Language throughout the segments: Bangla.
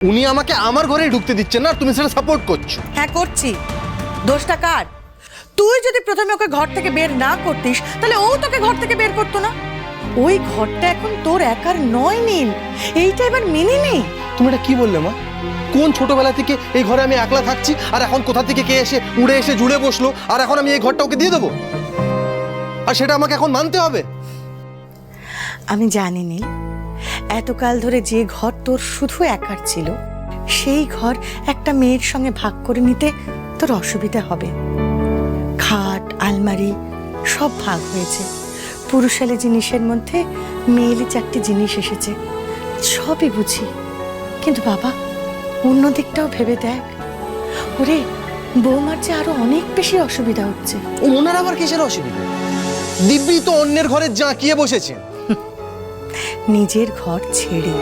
উনি আমাকে আমার ঘরে ঢুকতে দিচ্ছেন না আর তুমি সেটা সাপোর্ট করছ। হ্যাঁ করছি। দোষটা কার? তুই যদি প্রথমে ওকে ঘর থেকে বের না করতিস তাহলে ও তোকে ঘর থেকে বের করতো না? ওই ঘরটা এখন তোর একার নয় নীল এইটা এবার মেনে নেই তুমি এটা কি বললে মা? কোন ছোটবেলা থেকে এই ঘরে আমি একলা থাকছি আর এখন কোথা থেকে কে এসে উড়ে এসে জুড়ে বসল আর এখন আমি এই ঘরটা ওকে দিয়ে দেবো? আর সেটা আমাকে এখন মানতে হবে? আমি জানি নীল। এতকাল ধরে যে ঘর তোর শুধু একার ছিল, সেই ঘর একটা মেয়ের সঙ্গে ভাগ করে নিতে তোর অসুবিধা হবে। খাট, আলমারি সব ভাগ হয়েছে। পুরুষালী জিনিসের মধ্যে মেয়েলি চারটি জিনিস এসেছে। সবই বুঝি। কিন্তু বাবা, অন্য দিকটাও ভেবে দেখ। ওরে, বৌমার যে আরও অনেক বেশি অসুবিধা হচ্ছে। ওনার আবার কিসের অসুবিধা? দিব্যি তো অন্যের ঘরে জাঁকিয়ে বসেছেন নিজের ঘর ছেড়ে।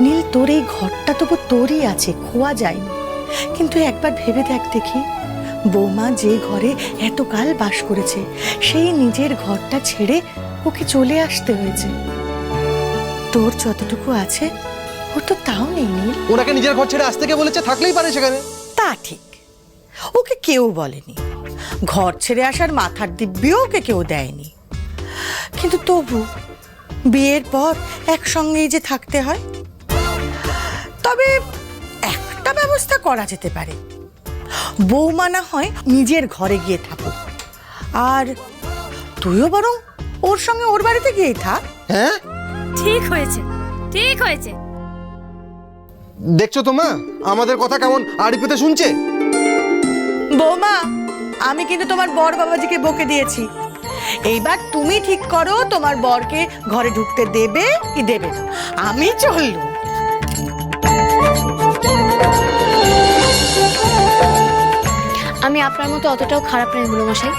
নীল তোর এই ঘরটা তবু তোরই আছে খোয়া যায়নি। কিন্তু একবার ভেবে দেখ দেখি বৌমা যে ঘরে এতকাল বাস করেছে সেই নিজের ঘরটা ছেড়ে ওকে চলে আসতে হয়েছে। তোর যতটুকু আছে ওর তো তাও নেই নীল। ওনাকে নিজের ঘর ছেড়ে আসতে কে বলেছে থাকলেই পারে সেখানে। তা ঠিক। ওকে কেউ বলেনি। ঘর ছেড়ে আসার মাথার দিব্যিও ওকে কেউ দেয়নি। কিন্তু তবু বিয়ের পর একসঙ্গেই যে থাকতে হয়। তবে একটা ব্যবস্থা করা যেতে পারে। বৌমা না হয় নিজের ঘরে গিয়ে থাকুক। আর তুইও বরং ওর সঙ্গে ওর বাড়িতে গিয়েই থাক। হ্যাঁ? ঠিক হয়েছে ঠিক হয়েছে। দেখছ তো মা আমাদের কথা কেমন আড়ি পেতে শুনছে? বৌমা আমি কিন্তু তোমার বর বাবাজিকে বকে দিয়েছি। এইবার তুমি ঠিক করো তোমার বরকে ঘরে ঢুকতে দেবে কি দেবে না। আমি চললু আমি আপনার মতো অতটাও খারাপ নই বুড়ো মশাই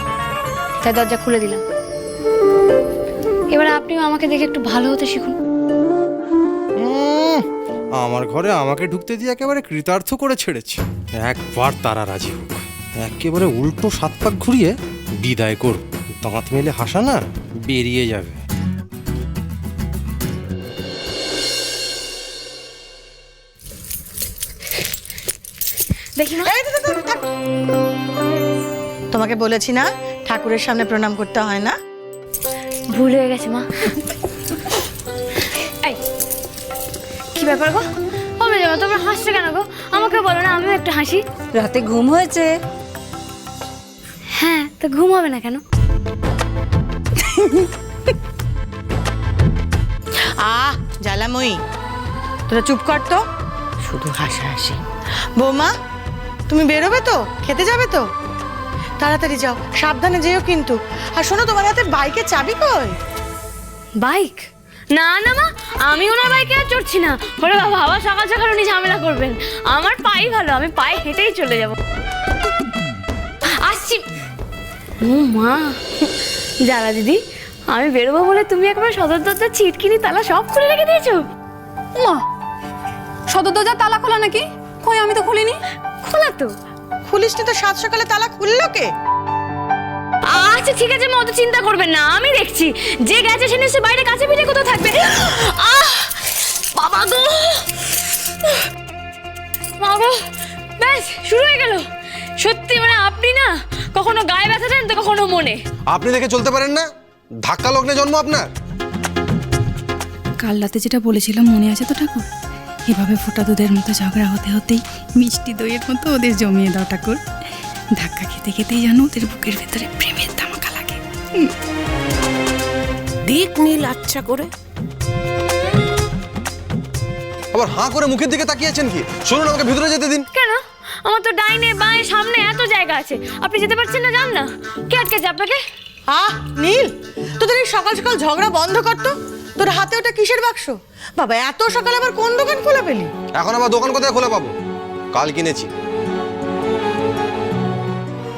তাই দরজা খুলে দিলাম। এবার আপনিও আমাকে দেখে একটু ভালো হতে শিখুন। আমার ঘরে আমাকে ঢুকতে দিয়ে একেবারে কৃতার্থ করে ছেড়েছে। একবার তারা রাজি হোক। একেবারে উল্টো সাত পাক ঘুরিয়ে বিদায় করুক দাঁত মেলে হাসা না? বেরিয়ে যাবে। দেখি মা। তোমাকে বলেছি না ঠাকুরের সামনে প্রণাম করতে হয় না? ভুল হয়ে গেছে মা। এই কি ব্যাপার গো? কমে যাব তোমরা হাসছো কেন গো? আমাকে বলো না আমিও একটু হাসি। রাতে ঘুম হয়েছে। হ্যাঁ তো ঘুম হবে না কেন? আহ জ্বালাময়ী। তোরা চুপ কর তো। শুধু হাসাহাসি। বৌমা, তুমি বেরোবে তো? খেতে যাবে তো? তাড়াতাড়ি যাও, সাবধানে যেও কিন্তু। আর শোনো, তোমার হাতে বাইকে চাবি কই? বাইক? না না মা, আমি ওনার বাইকে আর চড়ছি না। ওরে বাবা আবার সকাল সকাল উনি ঝামেলা করবেন। আমার পাই ভালো, আমি পায়ে হেঁটেই চলে যাব। আসছি। ও মা। জ্বালা দিদি আমি বেরোবো বলে তুমি একবার সদর দরজার ছিটকিনি তালা সব খুলে রেখে দিয়েছ? মা সদর দরজা তালা খোলা নাকি? কই আমি তো খুলিনি। খোলা তো। খুলিসনি তো সাত সকালে তালা খুললো কে? আচ্ছা ঠিক আছে মা অত চিন্তা করবেন না আমি দেখছি। যে গেছে সে নিশ্চয়ই বাইরে কাছে পিঠে কোথাও থাকবে। আহ! বাবা গো! মা গো! ব্যাস শুরু হয়ে গেল। সত্যি মানে আপনি না কখনো গায়ে ব্যথা দেন তো কখনো মনে। আপনি দেখে চলতে পারেন না। ধাক্কা লগ্নে জন্ম আপনার? কাল রাতে যেটা বলেছিলাম মনে আছে তো ঠাকুর? এভাবে ফোটা দুধের মতো ঝগড়া হতে হতেই মিষ্টি দইয়ের মতো ওদের জমিয়ে দাও ঠাকুর। ধাক্কা খেতে খেতেই যেন ওদের বুকের ভেতরে প্রেমের ধামাকা লাগে। দিক নীল আচ্ছা করে। আবার হাঁ করে মুখের দিকে তাকিয়েছেন কি? শুনুন আমাকে ভিতরে যেতে দিন। কেন? আমার তো ডাইনে বাঁয়ে সামনে এত জায়গা আছে। আপনি যেতে পারছেন না যান না। কে আটকেছে আপনাকে? আহ নীল তোদের এই সকাল সকাল ঝগড়া বন্ধ করতো তোর হাতে ওটা কিসের বাক্স? বাবা এত সকালে আবার কোন দোকান খোলা পেলি? এখন আবার দোকান কোথায় খোলা পাবো? কাল কিনেছি।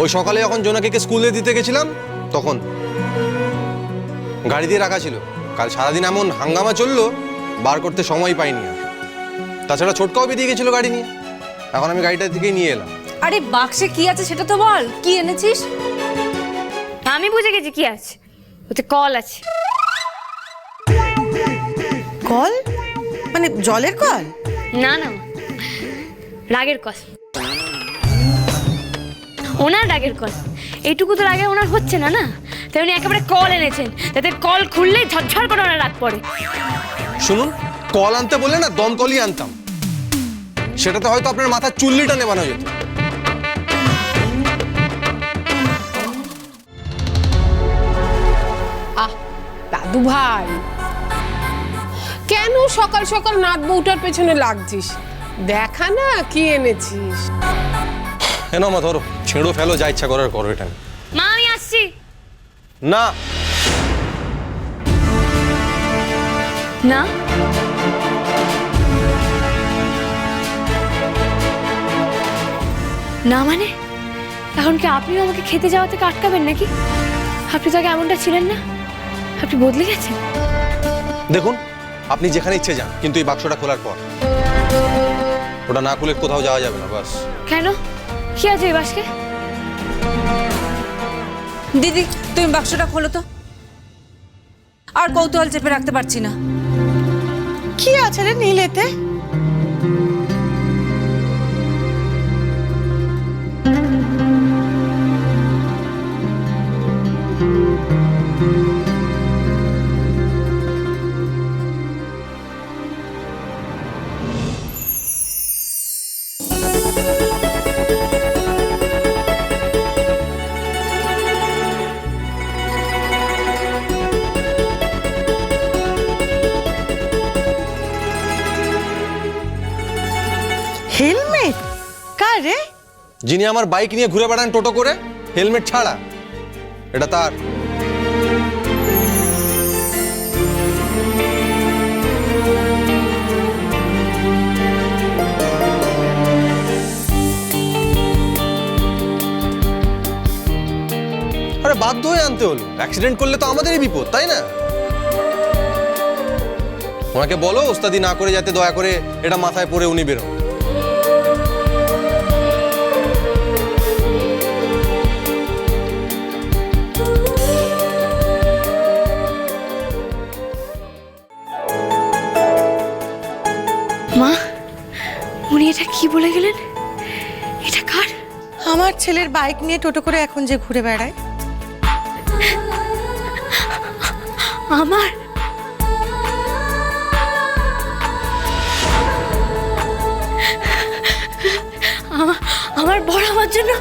ওই সকালে যখন জোনাকিকে স্কুলে দিতে গেছিলাম তখন গাড়ি দিয়ে রাখা ছিল। কাল সারাদিন এমন হাঙ্গামা চলল বার করতে সময় পাইনি আর। তাছাড়া ছোটকাও বেরিয়ে গেছিল গাড়ি নিয়ে। এখন আমি গাড়িটা থেকেই নিয়ে এলাম। আরে বাক্সে কি আছে সেটা তো বল কি এনেছিস? আমি বুঝে গেছি কি আছে। ওতে কল আছে। কল? মানে জলের কল? না না। রাগের কল। ওনার রাগের কল। এইটুকু তো রাগে ওনার হচ্ছে না না? তাই উনি একেবারে কল এনেছেন। যাতে কল খুললেই ঝরঝর করে ওনার রাগ পড়ে। শুনুন কল আনতে বললে না দমকলই আনতাম। সেটাতে হয়তো আপনার মাথার চুল্লিটা নেবানো যেত। দাদু ভাই কেন সকাল সকাল নাত বউটার পেছনে লাগছিস? দেখা না কি এনেছিস? কেন মা ধরো। ছেড়ো ফেলো যা ইচ্ছা করার করো এটা। মা আমি আসছি। না। না? না মানে? এখন কি আপনিও আমাকে খেতে যাওয়া থেকে আটকাবেন নাকি? আপনি তো আগে এমনটা ছিলেন না। আপনি বদলে গেছেন? দেখুন আপনি যেখানে ইচ্ছে যান কিন্তু এই বাক্সটা খোলার পর। ওটা না খুলে কোথাও যাওয়া যাবে না বাস। কেন? কি আছে এই বাসকে দিদি তুমি বাক্সটা খোলো তো। আর কৌতূহল চেপে রাখতে পারছি না। কি আছে রে নীলেতে? হেলমেট? কার? রে যিনি আমার বাইক নিয়ে ঘুরে বেড়ান টোটো করে, হেলমেট ছাড়া। এটা তার। আরে বাধ্য হয়ে আনতে হলো। অ্যাক্সিডেন্ট করলে তো আমাদেরই বিপদ, তাই না? ওনাকে বলো, ওস্তাদি না করে যাতে দয়া করে এটা মাথায় পরে উনি বেরো বলে গেলেন? এটা কার? আমার ছেলের বাইক নিয়ে টোটো করে এখন যে ঘুরে বেড়ায়। আমার? আমার বড় আমার জন্য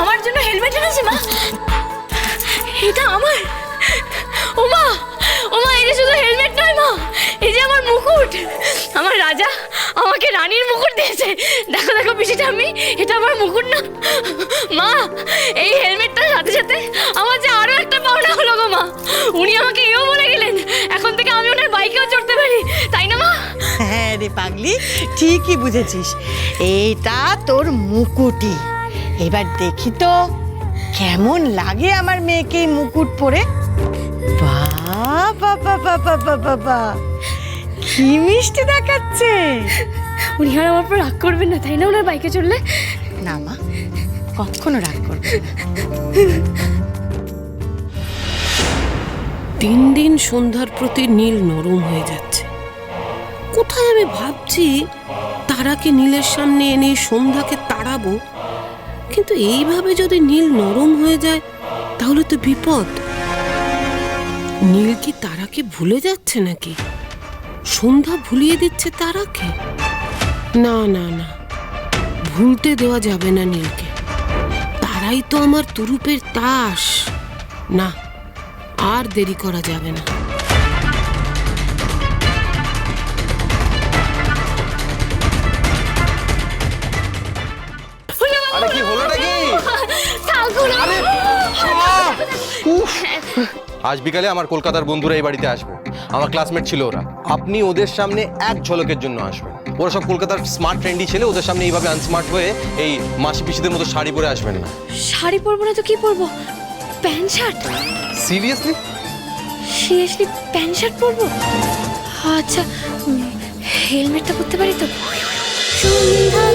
আমার জন্য হেলমেট এনেছে মা। এটা আমার। ও মা ও এই যে শুধু হেলমেট নয় মা। এই যে আমার মুকুট। আমার রাজা আমাকে রানীর মুকুট দিয়েছে। দেখো আমি এটা আমার মুকুট না। মা, এই হেলমেটটার সাথে সাথে আমার যে আরও একটা পাওনা হলো গো মা। উনি আমাকে এও বলে গেলেন, এখন থেকে আমি ওনার বাইকেও চড়তে পারি। তাই না মা? হ্যাঁ রে পাগলি, ঠিকই বুঝেছিস। এইটা তোর মুকুটি এবার দেখি তো, কেমন লাগে আমার মেয়েকে মুকুট পরে? বাবা বাবা বাবা বাবা কি মিষ্টি দেখাচ্ছে। উনি আর আমার পর রাগ করবেন না তাই না ওনার বাইকে চললে না মা কখনো রাগ করবে। দিন দিন সন্ধ্যার প্রতি নীল নরম হয়ে যাচ্ছে। কোথায় আমি ভাবছি তারাকে নীলের সামনে এনে সন্ধ্যাকে তাড়াবো? কিন্তু এইভাবে যদি নীল নরম হয়ে যায় তাহলে তো বিপদ। নীল কি তারাকে ভুলে যাচ্ছে নাকি? সন্ধ্যা ভুলিয়ে দিচ্ছে তারাকে? না না না। ভুলতে দেওয়া যাবে না নীলকে। তারাই তো আমার তুরুপের তাস। না আর দেরি করা যাবে না। আজ বিকালে আমার কলকাতার বন্ধুরা এই বাড়িতে আসবে। আমার ক্লাসমেট ছিল ওরা। আপনি ওদের সামনে এক ঝলকের জন্য আসবেন ওরা সব কলকাতার স্মার্ট ট্রেন্ডি ছেলে ওদের সামনে এইভাবে আনস্মার্ট হয়ে এই মাসি পিসিদের মতো শাড়ি পরে আসবেন না। শাড়ি পরবো না তো কি পরবো? Pant shirt? Seriously seriously pant shirt পরবো? আচ্ছা হেলমেটটা পরতে পারি তো? সন্ধ্যা